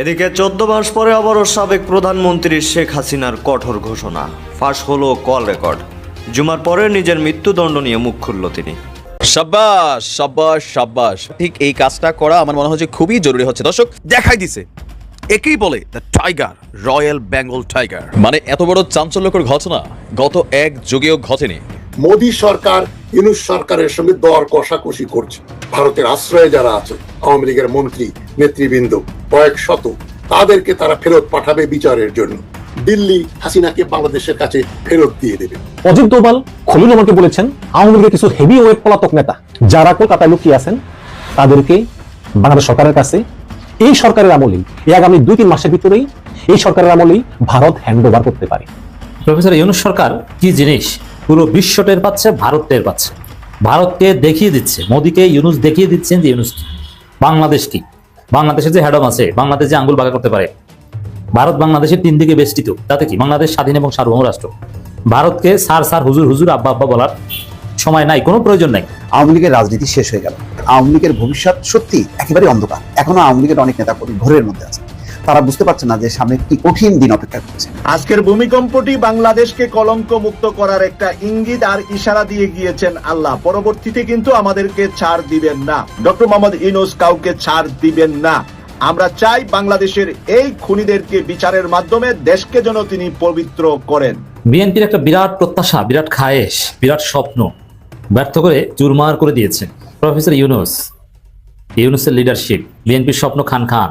এদিকে চোদ্দ মাস পরে আবারও সাবেক প্রধানমন্ত্রী শেখ হাসিনার কঠোর ঘোষণা। ফাঁস হলো কল রেকর্ড। জুমার পরে নিজের মৃত্যুদণ্ড নিয়ে মুখ খুলল তিনি। সাব্বাস সাব্বাস সাব্বাস। ঠিক এই কাজটা করা আমার মনে হচ্ছে খুবই জরুরি হচ্ছে। দর্শক দেখাই দিছে। একেই বলে the tiger royal Bengal tiger মানে এত বড় চাঞ্চল্যকর ঘটনা গত এক যুগেও ঘটেনি। মোদী সরকার ইউনুস সরকারের সঙ্গে দর কষাকষি করছে। ভারতের আশ্রয়ে যারা আছে আওয়ামী লীগের মন্ত্রী নেতৃবৃন্দ কয়েক শত তাদেরকে তারা ফেরত পাঠাবে বিচারের জন্য। দিল্লি হাসিনাকে বাংলাদেশের কাছে ফেরত দিয়ে দেবে। অজিত দোভাল খলিল রহমানকে বলেছেন আওয়ামী লীগের কিছু হেভি ওয়েট পলাতক নেতা যারা কলকাতায় লুকিয়ে আছেন তাদেরকে বাংলাদেশ সরকারের কাছে এই সরকারের আমলেই এই আগামী দুই তিন মাসের ভিতরেই এই সরকারের আমলেই ভারত হ্যান্ড ওভার করতে পারে। প্রফেসর ইউনুস সরকার কি জিনিস পুরো বিশ্ব টের পাচ্ছে ভারত টের পাচ্ছে? ভারতকে দেখিয়ে দিচ্ছে মোদীকে ইউনুস দেখিয়ে দিচ্ছেন যে ইউনুস বাংলাদেশ কি? বাংলাদেশে যে হ্যাডম আছে, বাংলাদেশ যে আঙ্গুল বাঁকা করতে পারে, ভারত বাংলাদেশের তিন দিকে বেষ্টিত, তাতে কি? বাংলাদেশ স্বাধীন এবং সার্বভৌম রাষ্ট্র। ভারতকে সার সার হুজুর হুজুর, আব্বা আব্বা বলার সময় নাই, কোনো প্রয়োজন নাই। আওয়ামী লীগের রাজনীতি শেষ হয়ে গেল। আওয়ামী লীগের ভবিষ্যৎ সত্যি একেবারে অন্ধকার। এখনও আওয়ামী লীগের অনেক নেতা ঘোরের মধ্যে আছে। তারা বুঝতে পারছে না যে সামনে কি কঠিন দিন অপেক্ষা করছে। আজকের ভূমিকম্পটি বাংলাদেশকে কলঙ্ক মুক্ত করার একটা ইঙ্গিত আর ইশারা দিয়ে গিয়েছেন আল্লাহ। পরবর্তীতে কিন্তু আমাদেরকে ছাড় দিবেন না। ডক্টর মোহাম্মদ ইনোস কাউকে ছাড় দিবেন না। আমরা চাই বাংলাদেশের এই খুনিদেরকে বিচারের মাধ্যমে দেশকে যেন তিনি পবিত্র করেন। বিএনপির একটা বিরাট প্রত্যাশা বিরাট খায়েশ বিরাট স্বপ্ন ব্যর্থ করে চুরমার করে দিয়েছেন প্রফেসর ইউনুস ইউনুসের লিডারশিপ বিএনপির স্বপ্ন খান খান।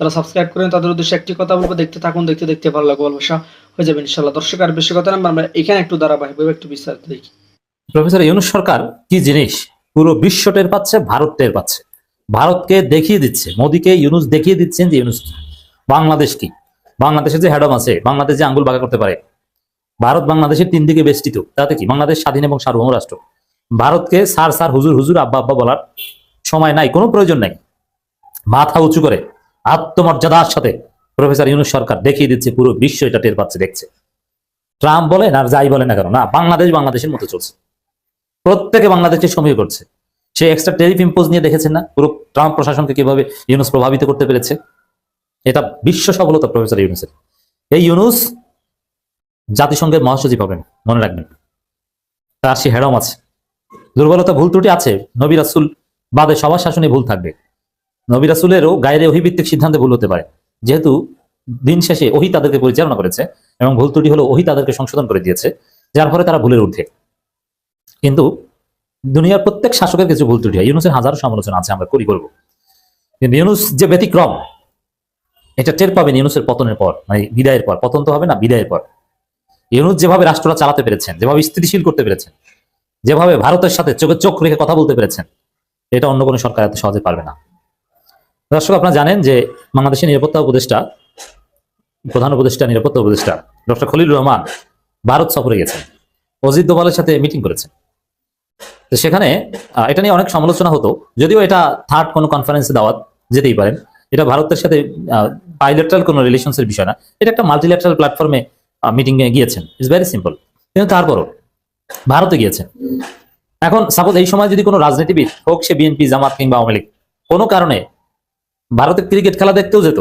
যারা সাবস্ক্রাইব করেন তাদের উদ্দেশ্যে একটি কথা বলব, দেখতে থাকুন, দেখতে দেখতে ভালো লাগবে ভালোবাসা হয়ে যাবে ইনশাল্লাহ দর্শক, আর বেশি কথা আমরা এখানে একটু ধারাবাহিকভাবে একটু বিস্তারিত দেখি। প্রফেসর ইউনুস সরকার কি জিনিস পুরো বিশ্ব টের পাচ্ছে, ভারত টের পাচ্ছে? ভারতকে দেখিয়ে দিচ্ছে, মোদীকে ইউনুস দেখিয়ে দিচ্ছেন যে ইউনুস বাংলাদেশ কি? বাংলাদেশে যে হ্যাডম আছে, বাংলাদেশ যে আঙ্গুল বাঁকা করতে পারে। ভারত বাংলাদেশের তিন দিকে বেষ্টিত, তাতে কি? বাংলাদেশ স্বাধীন এবং সার্বভৌম রাষ্ট্র। ভারতকে সার সার হুজুর হুজুর, আব্বা আব্বা বলার সময় নাই, কোনো প্রয়োজন নাই। মাথা উঁচু করে আত্মমর্যাদার সাথে প্রফেসর ইউনুস সরকার দেখিয়ে দিচ্ছে, পুরো বিশ্ব এটা টের পাচ্ছে, দেখছে। ট্রাম্প বলেন আর যাই বলে না কেন, না, বাংলাদেশ বাংলাদেশের মতো চলছে। প্রত্যেকে বাংলাদেশকে সমীহ করছে। সে এক্সট্রা টেরিফ ইম্পোজ নিয়ে দেখেছেন না? পুরো ট্রাম্প প্রশাসনকে কীভাবে ইউনুস প্রভাবিত করতে পেরেছে? এটা বিশ্ব সফলতা, প্রফেসর ইউনুসের। এই ইউনুস জাতিসংঘের মহাসচিব হবেন, মনে রাখবেন। তার সে হেডম আছে। দুর্বলতা, ভুল ত্রুটি আছে। নবী রাসুল বাদে সবার শাসনে ভুল থাকবে। নবী রাসুলেরও গায়ের অহিভিত্তিক সিদ্ধান্তে ভুল হতে পারে। যেহেতু দিন শেষে ওহি তাদেরকে পরিচালনা করেছে এবং ভুল ত্রুটি হলো ওহি তাদেরকে সংশোধন করে দিয়েছে, যার ফলে তারা ভুলের ঊর্ধ্বে। কিন্তু দুনিয়ার প্রত্যেক শাসকের কিছু ভুল ত্রুটি হয়। ইউনুসের হাজারো সমালোচনা আছে, আমরা করি করব কিন্তু ইউনুস যে ব্যতিক্রম, এটা টের পাবেন ইউনুসের পতনের পর মানে বিদায়ের পর। পতন তো হবে না, বিদায়ের পর। ইউনুস যেভাবে রাষ্ট্রটা চালাতে পেরেছেন, যেভাবে স্থিতিশীল করতে পেরেছেন, যেভাবে ভারতের সাথে চোখে চোখ রেখে কথা বলতে পেরেছেন, এটা অন্য কোনো সরকার এত সহজে পারবে না। দর্শক, আপনারা জানেন যে বাংলাদেশের নিরাপত্তা উপদেষ্টা, প্রধান উপদেষ্টা, নিরাপত্তা উপদেষ্টা, ডক্টর খলিল রহমান ভারত সফরে গেছেন। অজিত দোভালের সাথে মিটিং করেছেন। তো সেখানে এটা নিয়ে অনেক সমালোচনা হতো। যদিও এটা থার্ড কোনো কনফারেন্সে দাওয়াত যেতেই পারেন। এটা ভারতের সাথে বাইলেটারাল কোনো রিলেশনসের বিষয় না। এটা একটা মাল্টিল্যাটারাল প্ল্যাটফর্মে মিটিং এ গিয়েছেন। ইটস ভেরি সিম্পল কিন্তু তারপরও, ভারতে গিয়েছেন। এখন সাপোজ এই সময় যদি কোনো রাজনীতিবিদ হোক, সে বিএনপি জামাত কিংবা আওয়ামী লীগ, কোনো কারণে ভারতে ক্রিকেট খেলা দেখতেও যেত।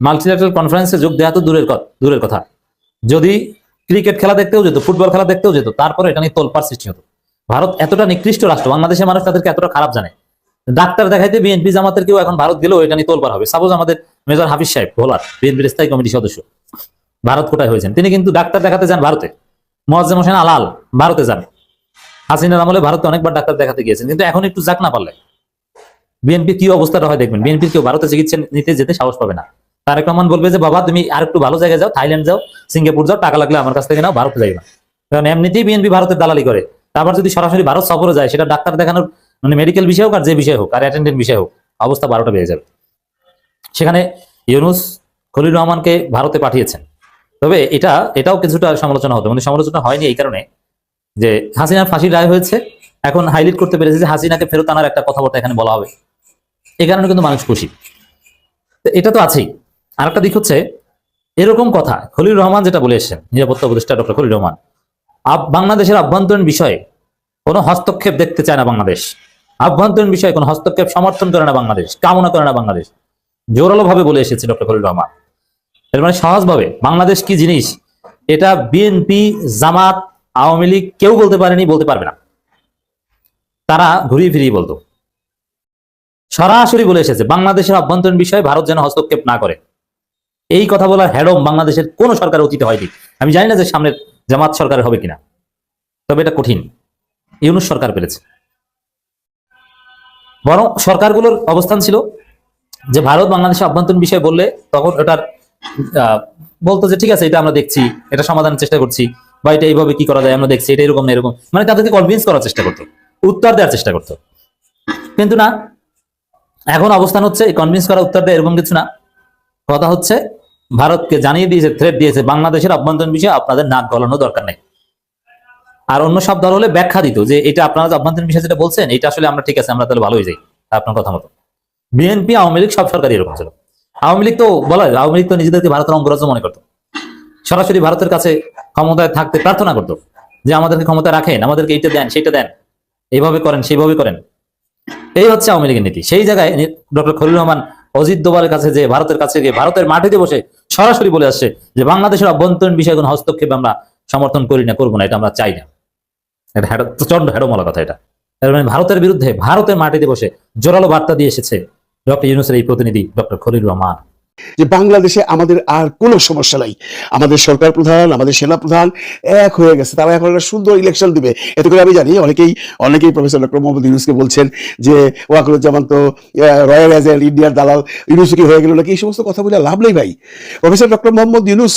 মাল্টিল্যাটারাল কনফারেন্সে যোগ দেওয়া তো দূরের দূরের কথা। যদি ক্রিকেট খেলা দেখতেও যেত, ফুটবল খেলা দেখতেও যেত, তারপরে এটা নিয়ে তোলপার সৃষ্টি হতো। ভারত এতটা নিকৃষ্ট রাষ্ট্র, বাংলাদেশের মানুষ তাদেরকে এতটা খারাপ জানে। ডাক্তার দেখাইতে বিএনপি জামাতের কেউ এখন ভারত গেলেও এটা নিয়ে তোলপার হবে। সাপোজ আমাদের মেজর হাফিজ সাহেব, ভোলার বিএনপির স্থায়ী কমিটির সদস্য, ভারত কোটায় হয়েছেন? তিনি কিন্তু ডাক্তার দেখাতে যান ভারতে। মোয়াজ্জেম হোসেন আলাল ভারতে যান। হাসিনার আমলে ভারতে অনেকবার ডাক্তার দেখাতে গিয়েছেন, কিন্তু এখন একটু যাক না পারলে। বিএনপি কি অবস্থাটা হয় দেখবেন। বিএনপির কেউ ভারতে চিকিৎসা নিতে যেতে সাহস পাবে না। তারেক রহমান বলবে যে, বাবা, তুমি আর একটু ভালো জায়গায় যাও, থাইল্যান্ড যাও, সিঙ্গাপুর যাও, টাকা লাগলে আমার কাছ থেকে নাও, ভারতে যাইবা। কারণ এমনিতেই বিএনপি ভারতের দালালি করে। তারপর যদি সরাসরি ভারত সফরে যায়, সেটা ডাক্তার দেখানোর মানে মেডিকেল বিষয় হোক আর যে বিষয় হোক, আর অ্যাটেন্ডেন্ট বিষয় হোক, অবস্থা বারোটা বেড়ে যাবে। সেখানে ইউনুস খলিল রহমানকে ভারতে পাঠিয়েছেন। তবে এটা, এটাও কিছুটা সমালোচনা হতো। মানে সমালোচনা হয়নি এই কারণে যে, হাসিনার ফাঁসির রায় হয়েছে। এখন হাইলাইট করতে পেরেছে যে, হাসিনাকে ফেরত আনার একটা কথাবার্তা এখানে বলা হবে। এই কারণে কিন্তু মানুষ খুশি। এটা তো আছেই। আরেকটা দিক হচ্ছে, এরকম কথা খলিল রহমান যেটা বলে এসেছেন, নিরাপত্তা উপদেষ্টা ডক্টর খলিল রহমান বাংলাদেশের আভ্যন্তরীণ বিষয়ে কোনো হস্তক্ষেপ দেখতে চায় না বাংলাদেশ। আভ্যন্তরীণ বিষয়ে কোনো হস্তক্ষেপ সমর্থন করে না বাংলাদেশ, কামনা করে না বাংলাদেশ। জোরালো ভাবে বলে এসেছে ডক্টর খলিল রহমান। এর মানে সহজভাবে বাংলাদেশ কি জিনিস, এটা বিএনপি, জামাত, আওয়ামী লীগ কেউ বলতে পারেনি, বলতে পারবে না। তারা ঘুরিয়ে ফিরিয়ে বলতো। সরাসরি বলে এসেছে বাংলাদেশের অভ্যন্তরীণ বিষয়ে ভারত যেন হস্তক্ষেপ না করে। এই কথা বলার হ্যাডম বাংলাদেশের কোন সরকার অতীতে হয়নি। আমি জানি না যে সামনের জামাত সরকার হবে কিনা। তবে এটা কঠিন। ইউনুস সরকার পেরেছে। বরং সরকারগুলোর অবস্থান ছিল যে ভারত বাংলাদেশের অভ্যন্তরীণ বিষয়ে বললে তখন ওটার আহ, বলতো যে ঠিক আছে এটা আমরা দেখছি এটা সমাধানের চেষ্টা করছি বা এটা এইভাবে কি করা যায় আমরা দেখছি এটা এরকম এরকম। মানে তাদেরকে কনভিন্স করার চেষ্টা করতো। উত্তর দেওয়ার চেষ্টা করতো। কিন্তু না এখন অবস্থান হচ্ছে কনভিন্স করা উত্তর দেয় এরকম কিছু না। কথা হচ্ছে, ভারতকে জানিয়ে দিয়েছে থ্রেট দিয়েছে, বাংলাদেশের অভ্যন্তরীণ বিষয়ে আপনাদের নাক গলানো দরকার নেই। আর অন্য সব দল হলে ব্যাখ্যা দিত যে এটা আপনারা অভ্যন্তরীণ বিষয়ে যেটা বলছেন, এটা আসলে আমরা ঠিক আছে, আমরা তাহলে ভালো হয়ে যাই আপনার কথা মতো। বিএনপি, আওয়ামী লীগ সব সরকারই এরকম ছিল। আওয়ামী লীগ তো বলা আওয়ামী লীগ তো নিজেদেরকে ভারতের অঙ্গরাজ্য মনে করতো। সরাসরি ভারতের কাছে ক্ষমতায় থাকতে প্রার্থনা করতো যে আমাদেরকে ক্ষমতা রাখেন, আমাদেরকে এইটা দেন সেটা দেন, এইভাবে করেন, সেইভাবে করেন। এই হচ্ছে আওয়ামী লীগের নীতি। সেই জায়গায় ডক্টর খলিল রহমান অজিত দোবালের কাছে যে ভারতের কাছে গিয়ে ভারতের মাটিতে বসে সরাসরি বলে আসছে যে বাংলাদেশের অভ্যন্তরীণ বিষয়ে কোনো হস্তক্ষেপ আমরা সমর্থন করি না, করব না, এটা আমরা চাই না। এটা প্রচণ্ড হেডোমলা কথা এটা। মানে ভারতের বিরুদ্ধে ভারতের মাটিতে বসে জোরালো বার্তা দিয়ে এসেছে ডক্টর ইউনুসের এই প্রতিনিধি ডক্টর খলিল রহমান। যে বাংলাদেশে আমাদের আর কোনো সমস্যা নাই। আমাদের সরকার প্রধান, আমাদের সেনা প্রধান এক হয়ে গেছে। তারা এখন একটা সুন্দর ইলেকশন দিবে। এতে করে আমি জানি অনেকেই অনেকেই প্রফেসর ডক্টর মোহাম্মদ ইউনুসকে বলছেন যে ওয়াকুরুজ্জামান তো রয়্যাল এজেন্ট ইন্ডিয়ার দালাল, ইউনুস কি হয়ে গেল নাকি? এই সমস্ত কথা বলে লাভ নেই ভাই। প্রফেসর ডক্টর মোহাম্মদ ইউনুস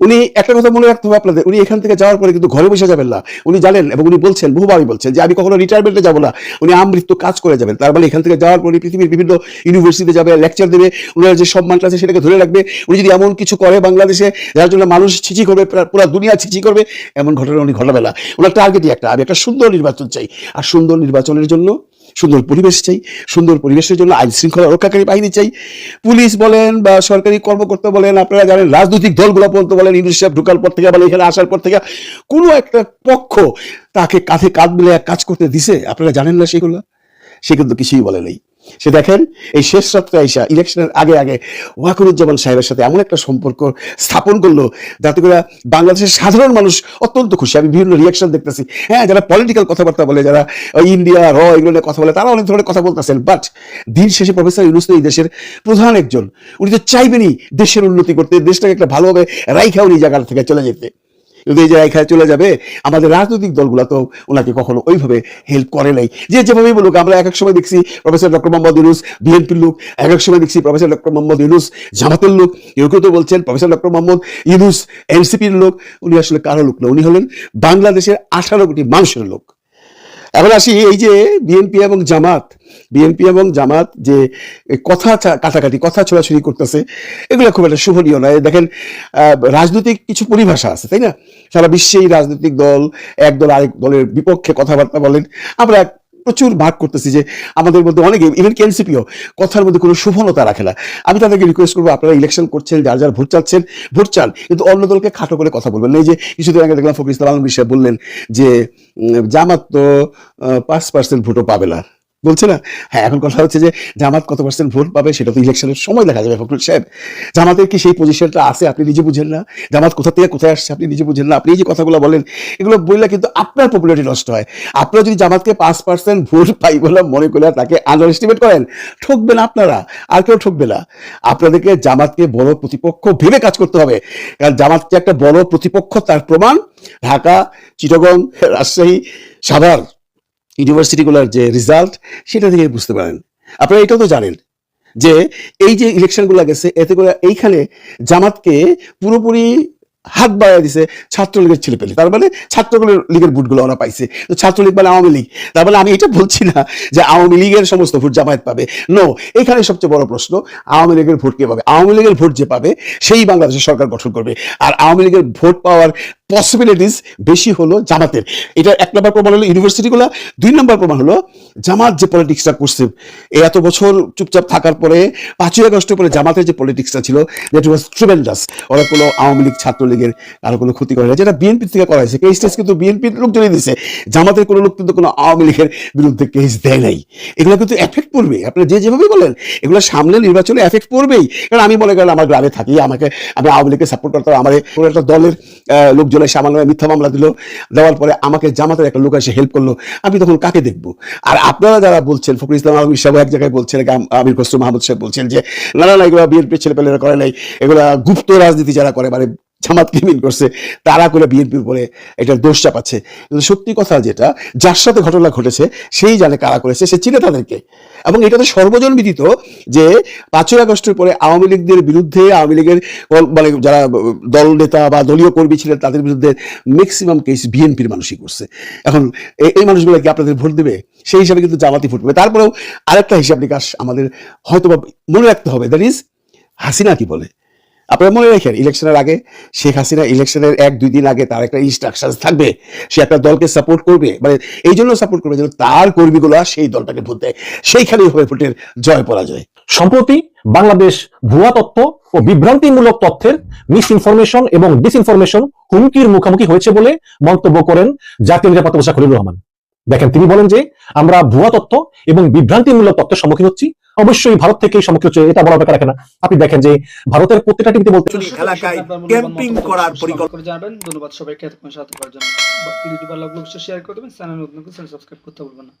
উনি একটা কথা মনে রাখতে হবে আপনাদের, উনি এখান থেকে যাওয়ার পরে কিন্তু ঘরে বসে যাবেন না। উনি জানেন এবং উনি বলছেন বহুবারই বলছেন যে আমি কখনো রিটায়ারমেন্টে যাব না। উনি আমৃত্যু কাজ করে যাবেন। তার মানে এখান থেকে যাওয়ার পরে পৃথিবীর বিভিন্ন ইউনিভার্সিটিতে যাবে লেকচার দেবে, উনার যে সম্মানটা আছে সেটাকে ধরে রাখবে। উনি যদি এমন কিছু করে বাংলাদেশে, যার জন্য মানুষ ছিচি করবে, পুরা দুনিয়া ছিচি করবে, এমন ঘটনা উনি ঘটাবে না। ওনার টার্গেটই একটা। আমি একটা সুন্দর নির্বাচন চাই। আর সুন্দর নির্বাচনের জন্য সুন্দর পরিবেশ চাই, সুন্দর পরিবেশের জন্য আইন শৃঙ্খলা রক্ষাকারী বাহিনী চাই। পুলিশ বলেন বা সরকারি কর্মকর্তা বলেন, আপনারা জানেন রাজনৈতিক দলগুলো পর্যন্ত বলেন সাহেব ঢুকার পর থেকে বলেন, এখানে আসার পর থেকে কোনো একটা পক্ষ তাকে কাঁধে কাঁধ মিলে কাজ করতে দিছে। আপনারা জানেন না সেগুলো? সে কিন্তু কিছুই বলে নেই। সে দেখেন, এই শেষ রাত্রে আইসা ইলেকশনের আগে আগে ওয়াকুরুজ্জামান সাহেবের সাথে এমন একটা সম্পর্ক স্থাপন করল, যাতে করে বাংলাদেশের সাধারণ মানুষ অত্যন্ত খুশি। আমি বিভিন্ন রিয়াকশন দেখতেছি। হ্যাঁ যারা পলিটিক্যাল কথাবার্তা বলে, যারা ইন্ডিয়া র এগুলো নিয়ে কথা বলে, তারা অনেক ধরনের কথা বলতেছেন। বাট দিন শেষে প্রফেসর ইউনুস এই দেশের প্রধান একজন। উনি তো চাইবেনই দেশের উন্নতি করতে, দেশটাকে একটা ভালোভাবে রাইখা উনি জায়গা থেকে চলে যেতে। যদি এই জায়গায় চলে যাবে, আমাদের রাজনৈতিক দলগুলো তো ওনাকে কখনো ওইভাবে হেল্প করে নাই। যে যেভাবেই বলুক, আমরা এক এক সময় দেখছি প্রফেসর ডক্টর মোহাম্মদ ইউনুস বিএনপির লোক, এক এক সময় দেখছি প্রফেসর ডক্টর মোহাম্মদ ইউনুস, জামাতের লোক, কেউ কেউ তো বলছেন প্রফেসর ডক্টর মোহাম্মদ ইউনুস, এনসিপির লোক, উনি আসলে কারও লোক না, উনি হলেন বাংলাদেশের আঠারো কোটি মানুষের লোক। এখন আসি এই যে বিএনপি এবং জামাত। বিএনপি এবং জামাত যে কথা কাটাকাটি, কথা ছোড়াছুড়ি করতেছে, এগুলো খুব একটা শোভনীয় নয়। দেখেন রাজনৈতিক কিছু পরিভাষা আছে, তাই না? সারা বিশ্বেই রাজনৈতিক দল, এক দল আরেক দলের বিপক্ষে কথাবার্তা বলেন। আমরা প্রচুর ভাগ করতেছি যে আমাদের মধ্যে অনেকে ইভেন কেএনসিপিও কথার মধ্যে কোনো সুফলতা রাখে না। আমি তাদেরকে রিকোয়েস্ট করব, আপনারা ইলেকশন করছেন, যার যার ভোট চাচ্ছেন, ভোট চান, কিন্তু অন্য দলকে খাটো করে কথা বলবেন এই যে কিছুদিন আগে দেখলাম ফকির ইসলাম সাহেব বললেন যে জামাত তো পাঁচ পার্সেন্ট ভোটও পাবে না। বলছে না? হ্যাঁ এখন কথা হচ্ছে যে জামাত কত পার্সেন্ট ভোট পাবে সেটা তো ইলেকশনের সময় দেখা যাবে, ফখরুল সাহেব। জামাতের কি সেই পজিশনটা আছে? আপনি নিজে বুঝেন না। জামাত কোথা থেকে কোথায় আসছে আপনি নিজে বুঝেন না। আপনি যে কথাগুলো বলেন, এগুলো বললে কিন্তু আপনার পপুলারিটি নষ্ট হয়। আপনারা যদি জামাতকে পাঁচ পার্সেন্ট ভোট পাই বলে মনে করে তাকে আন্ডার এস্টিমেট করেন, ঠকবে না আপনারা। আর কেউ ঠকবে না। আপনাদেরকে জামাতকে বড় প্রতিপক্ষ ভেবে কাজ করতে হবে। কারণ জামাত যে একটা বড় প্রতিপক্ষ তার প্রমাণ ঢাকা, চিটগং, রাজশাহী, সাভার। ইউনিভার্সিটিগুলোর যে রেজাল্ট সেটা থেকে বুঝতে পারেন। আপনারা এটাও তো জানেন যে এই যে ইলেকশনগুলো গেছে, এতে করে এইখানে জামাতকে পুরোপুরি হাত বাড়িয়ে দিছে ছাত্রলীগের ছেলে পেলে তার মানে ছাত্রলীগের ভোটগুলো ওরা পাইছে। তো ছাত্রলীগ মানে আওয়ামী লীগ। তার মানে আমি এটা বলছি না যে আওয়ামী লীগের সমস্ত ভোট জামায়াত পাবে। নো এখানে সবচেয়ে বড় প্রশ্ন, আওয়ামী লীগের ভোট কে পাবে? আওয়ামী লীগের ভোট যে পাবে, সেই বাংলাদেশের সরকার গঠন করবে। আর আওয়ামী লীগের ভোট পাওয়ার পসিবিলিটিস বেশি হলো জামাতের। এটা এক নম্বর প্রমাণ হলো ইউনিভার্সিটিগুলো দুই নম্বর প্রমাণ হলো জামাত যে পলিটিক্সটা করছে। এই এত বছর চুপচাপ থাকার পরে পাঁচই আগস্টের পরে জামাতের যে পলিটিক্সটা ছিল দ্যাট ওয়াজ ট্রিমেন্ডাস ওরা কোনো আওয়ামী লীগ ছাত্রলীগের কারও কোনো ক্ষতি করে না যেটা বিএনপি থেকে করা হয়েছে কেস কিন্তু বিএনপির লোকজনই দিছে জামাতের কোনো লোক কিন্তু কোনো আওয়ামী লীগের বিরুদ্ধে কেস দেয় নাই। এগুলো কিন্তু এফেক্ট পড়বে আপনি যে যেভাবে বলেন এগুলো সামনে নির্বাচনে এফেক্ট পড়বেই কারণ আমি মনে করেন আমার গ্রামে থাকি আমাকে আমি আওয়ামী লীগকে সাপোর্ট করতাম আমার একটা দলের আহ, লোকজন এসে আমার নামে মিথ্যা মামলা দিল। দেওয়ার পরে আমাকে জামাতের একটা লোক এসে হেল্প করল। আমি তখন কাকে দেখব? আর আপনারা যারা বলছেন, ফখরুল ইসলাম আলমী সাহেব এক জায়গায় বলছেন আমির খসরু মাহমুদ সাহেব বলছেন যে, না না এগুলো বিএনপির ছেলেপেলেরা করে নাই। এগুলো গুপ্ত রাজনীতি যারা করে মানে জামাত ক্রিমিন করছে, তারা করে বিএনপির উপরে এটার দোষ চাপাচ্ছে। কিন্তু সত্যি কথা যেটা, যার সাথে ঘটনা ঘটেছে, সেই জানে কারা করেছে, সে চিনে তাদেরকে। এবং এটা তো সর্বজন বিদিত যে পাঁচই আগস্টের পরে আওয়ামী লীগদের বিরুদ্ধে, আওয়ামী লীগের মানে যারা দল নেতা বা দলীয় কর্মী ছিলেন, তাদের বিরুদ্ধে ম্যাক্সিমাম কেস বিএনপির মানুষই করছে। এখন এই- মানুষগুলো কি আপনাদের ভোট দেবে? সেই হিসাবে কিন্তু জামাতি ভোট দেবে। তারপরেও আরেকটা হিসাব নিকাশ আমাদের হয়তো মনে রাখতে হবে। দ্যাট ইজ হাসিনা কি বলে? আপনারা মনে রাখেন ইলেকশনের আগে শেখ হাসিনা ইলেকশনের এক, দুই দিন আগে তার একটা ইনস্ট্রাকশন থাকবে, সে একটা দলকে সাপোর্ট করবে মানে এই জন্য সাপোর্ট করবে যেন তার কর্মীগুলো সেই দলটাকে ভোট দেয়, সেইখানেই হবে ভোটের জয় পরাজয়। সম্প্রতি বাংলাদেশ ভুয়া তথ্য ও বিভ্রান্তিমূলক তথ্যের মিস ইনফরমেশন এবং ডিসইনফরমেশন হুমকির মুখোমুখি হয়েছে বলে মন্তব্য করেন জাতীয় নিরাপত্তা উপদেষ্টা খলিলুর রহমান। দেখেন, তিনি বলেন যে আমরা ভুয়া তথ্য এবং বিভ্রান্তিমূলক তথ্যের সম্মুখীন হচ্ছি অবশ্যই ভারত থেকেই সমস্ত সম্মুখীন হচ্ছে এটা বলার ব্যাপার রাখে না। আপনি দেখেন যে ভারতের প্রত্যেকটা টিমতে বলতে এলাকায় ক্যাম্পিং করার পরিকল্পনা জানাবেন ধন্যবাদ সবাইকে এতক্ষণ সাথে করার জন্য। ভিডিওটি ভালো লাগলে অবশ্যই শেয়ার করে দেবেন চ্যানেল নতুন চ্যানেল সাবস্ক্রাইব করতে ভুলবেন না।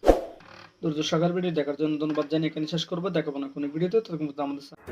দুর্যোগ সকাল ভিডিও দেখার জন্য ধন্যবাদ জানিয়ে এখানে শেষ করব। দেখাবো না কোনো ভিডিওতে ততক্ষণ পর্যন্ত আমাদের সাথে